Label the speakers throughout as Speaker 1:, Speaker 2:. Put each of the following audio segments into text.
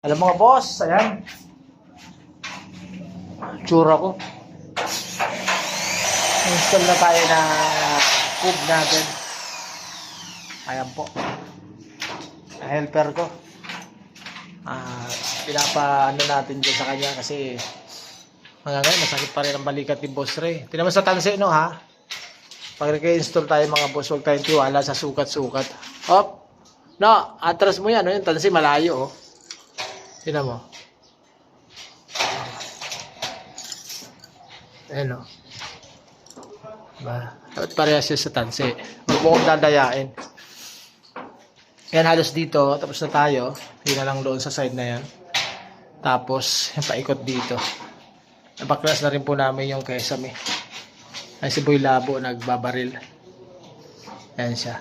Speaker 1: Alam mga boss, ayan. Tsura ko. Install na tayo na cube natin. Ayan po. Helper ko. Ah, pinapa ano natin dyan sa kanya kasi hanggang ngayon masakit pa rin ang balikat ni Boss Ray. Tinaman sa tansi no ha. Pag nag-install tayo mga boss, huwag tayong tiwala sa sukat-sukat. Hop! No, atras mo yan. No? Yung tansi malayo oh. Tingnan mo. Ayan o. Ba, dapat parehas siya sa tansi. Huwag mo dadayain. Yan halos dito. Tapos na tayo. Hindi lang doon sa side na yan. Tapos, yung paikot dito. Napaklas na rin po namin yung kesame. Ay si Boy Labo nagbabaril. Ayan siya.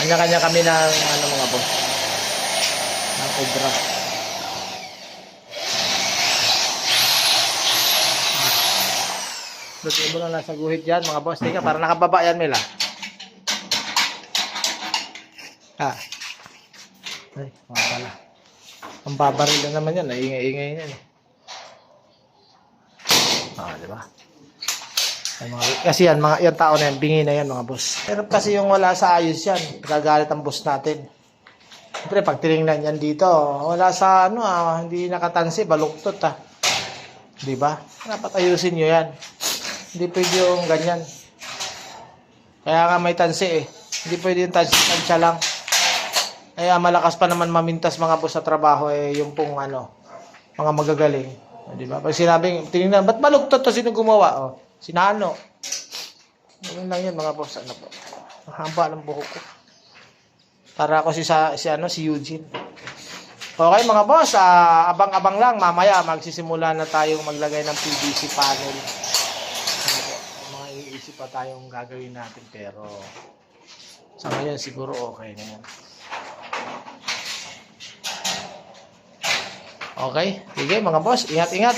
Speaker 1: Kanya-kanya kami ng ano mga boss. Ng obra. Lutuin mo lang nasa guhit yan mga boss. Tingnan, para nakababa yan Mila. Ha. Ay, mga pala. Ang babaril na naman yan. Naingay-ingay yan eh. Ah, di ba? Ay, mga, kasi yan, mga yan tao na yan, bingi na yan mga boss. Pero kasi yung wala sa ayos yan, gagalit ang boss natin. Siyempre, pag tinignan yan dito, wala sa ano ah, hindi nakatansi, baluktot ah. Di ba? Dapat ayusin nyo yan. Hindi pwede yung ganyan. Kaya nga may tansi eh. Hindi pwede yung tansya lang. Kaya malakas pa naman mamintas mga boss sa trabaho eh, yung pong ano, mga magagaling. O, Di ba? Pag sinabing, tinignan, ba't baluktot to sino gumawa? O, sinano. Ganun lang yun mga boss. Ano po? Ang haba ng buhok ko. Para ako si, sa, si, ano, si Eugene. Okay mga boss, ah, abang-abang lang. Mamaya magsisimula na tayong maglagay ng PVC panel. Mga iisip pa tayong gagawin natin pero sa ngayon siguro okay na yan. Okay? Sige mga boss, ingat-ingat.